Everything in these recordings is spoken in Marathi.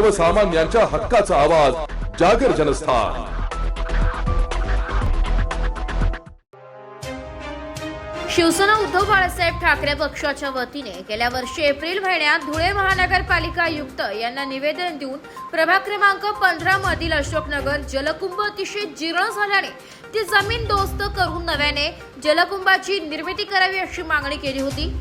सर्वसामान्यांच्या हक्काचा आवाज जागर जनस्थान. शिवसेना उद्धव बाळासाहेब ठाकरे पक्षाच्या वतीने गेल्या वर्षी एप्रिल महिन्यात धुळे महानगरपालिका आयुक्त यांना निवेदन देऊन प्रभाग क्रमांक पंधरा मधील अशोकनगर जलकुंभ अतिशय जीर्ण झाल्याने ती जमीन दोस्त करून नव्याने जलकुंभाची निर्मिती करावी अशी मागणी केली होती.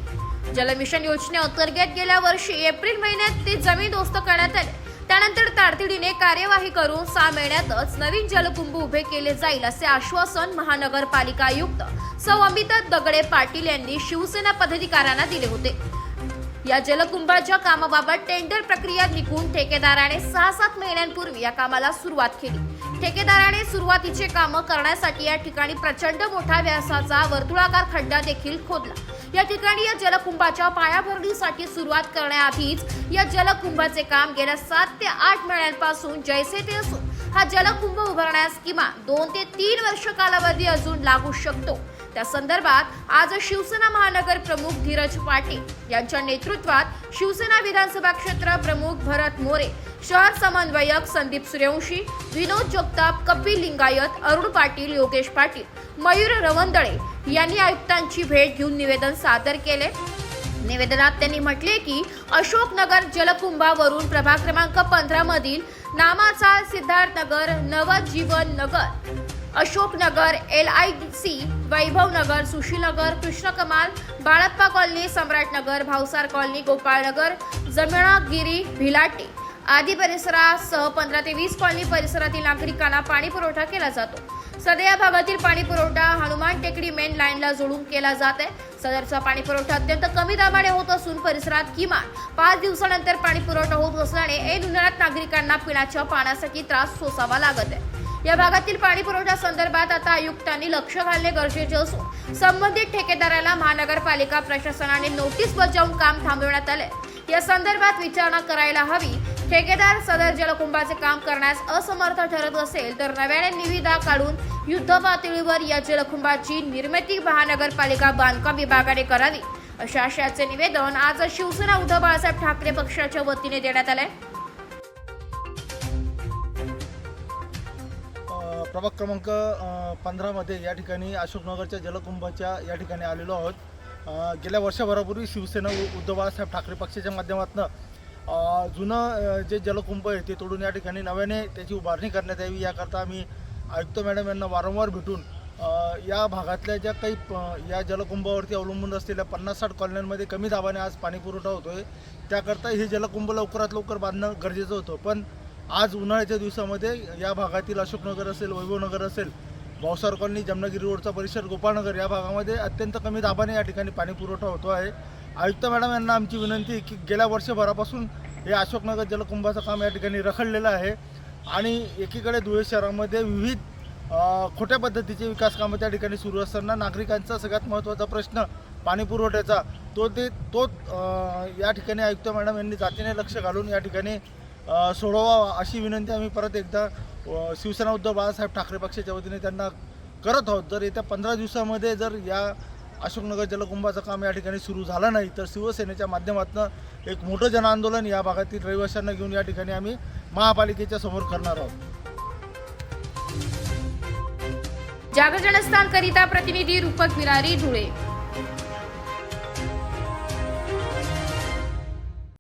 जलमिशन योजनेअंतर्गत गेल्या वर्षी एप्रिल महिन्यात ती जमीन दोस्त करण्यात आली. त्यानंतर तातडीने कार्यवाही करून सहा महिन्यातच नवीन जलकुंभ उभे केले जाईल असे आश्वासन महानगरपालिका आयुक्त सौ अमिता दगडे पाटील यांनी शिवसेना पदाधिकाऱ्यांना दिले होते. या जलकुंभाच्या कामाबाबत टेंडर प्रक्रिया निघून ठेकेदाराने सहा सात महिन्यांपूर्वी या कामाला सुरुवात केली. ठेकेदाराने सुरुवातीचे काम करण्यासाठी या ठिकाणी प्रचंड मोठा व्यासाचा वर्तुळाकार खड्डा देखील खोदला. या ठिकाणी या जलकुंभाच्या पायाभरणीसाठी सुरुवात करण्याआधीच या जलकुंभाचे काम गेल्या सात ते आठ महिन्यांपासून जैसे ते असून हा जलकुंभ उभारण्यास किमान दोन ते तीन वर्ष कालावधी अजून लागू शकतो. त्या संदर्भात आज शिवसेना महानगर प्रमुख धीरज पाटील यांच्या नेतृत्वात शिवसेना विधानसभा क्षेत्र प्रमुख भरत मोरे शहर समन्वयक संदीप सूर्यवंशी विनोद जगताप कपिल लिंगायत अरुण पाटील योगेश पाटील मयूर रवंदळे यांनी आयुक्तांची भेट घेऊन निवेदन सादर केले. निवेदनात त्यांनी म्हटले की अशोकनगर जलकुंभावरून प्रभाग क्रमांक पंधरा मधील नामाचा Siddharthnagar Navjivan Nagar Ashoknagar L I C Vaibhavnagar Sushilnagar Krishnakamal Balappa colony Samratnagar Bhavsar colony Gopalnagar Jamnagiri Bhilate आदी परिसरासह पंधरा ते वीस कॉलनी परिसरातील नागरिकांना पाणी पुरवठा केला जातो. सध्या या भागातील पाणी पुरवठा हनुमान टेकडी मेन लाईनला जोडून केला जात आहे. सदरचा पाणी पुरवठा अत्यंत कमी दाबाने होत असून परिसरात किमान पाच दिवसानंतर पाणी पुरवठा होत असल्याने ऐन उन्हाळ्यात नागरिकांना पिण्याच्या पाण्यासाठी त्रास सोसावा लागत आहे. या भागातील पाणी पुरवठा संदर्भात आता आयुक्तांनी लक्ष घालणे गरजेचे असून संबंधित ठेकेदाराला महानगरपालिका प्रशासनाने नोटीस बजावून काम थांबवण्यात आले या संदर्भात विचारणा करायला हवी. ठेकेदार सदर जलकुंभाचे काम करण्यास असमर्थ ठरत असेल तर नव्याने निविदा काढून युद्ध पातळीवर या जलकुंभाची निर्मिती महानगरपालिका बांधकाम विभागाने करावी. अशा आशयाचे निवेदन आज शिवसेना उद्धव बाळासाहेब ठाकरे पक्षाच्या वतीने देण्यात आलंय. प्रभाग क्रमांक पंधरामध्ये या ठिकाणी अशोकनगरच्या जलकुंभाच्या या ठिकाणी आलेलो आहोत. गेल्या वर्षभरापूर्वी शिवसेना उद्धव बाळासाहेब ठाकरे पक्षाच्या माध्यमातून जुनं जे जलकुंभ आहे ते तोडून या ठिकाणी नव्याने त्याची उभारणी करण्यात यावी याकरता आम्ही आयुक्त मॅडम यांना वारंवार भेटून या भागातल्या ज्या काही प- या जलकुंभावरती अवलंबून असलेल्या पन्नास साठ कॉलन्यांमध्ये कमी दाबाने आज पाणी पुरवठा आहे त्याकरता हे जलकुंभ लवकरात लवकर बांधणं गरजेचं होतं. पण आज उन्हाळ्याच्या दिवसामध्ये या भागातील अशोकनगर असेल वैभवनगर असेल भावसार कॉलनी जमनागिरी रोडचा परिसर गोपाळनगर या भागामध्ये अत्यंत कमी दाबाने या ठिकाणी पाणी पुरवठा होतो आहे. आयुक्त मॅडम यांना आमची विनंती की गेल्या वर्षभरापासून हे अशोकनगर जलकुंभाचं काम या ठिकाणी रखडलेलं आहे आणि एकीकडे धुळे शहरामध्ये विविध खोट्या पद्धतीचे विकास कामं त्या ठिकाणी सुरू असताना नागरिकांचा सगळ्यात महत्त्वाचा प्रश्न पाणी पुरवठ्याचा. तो ते तो या ठिकाणी आयुक्त मॅडम यांनी जातीने लक्ष घालून या ठिकाणी सोडवावा अशी विनंती आम्ही परत एकदा शिवसेना उद्धव बाळासाहेब ठाकरे पक्षाच्या वतीने त्यांना करत आहोत. जर येत्या पंधरा दिवसामध्ये जर या अशोकनगर जलकुंभाचं काम या ठिकाणी सुरू झालं नाही तर शिवसेनेच्या माध्यमातून एक मोठं जनआंदोलन या भागातील रहिवाशांना घेऊन या ठिकाणी आम्ही महापालिकेच्या समोर करणार आहोत. जागर करिता प्रतिनिधी रूपक विरारी धुळे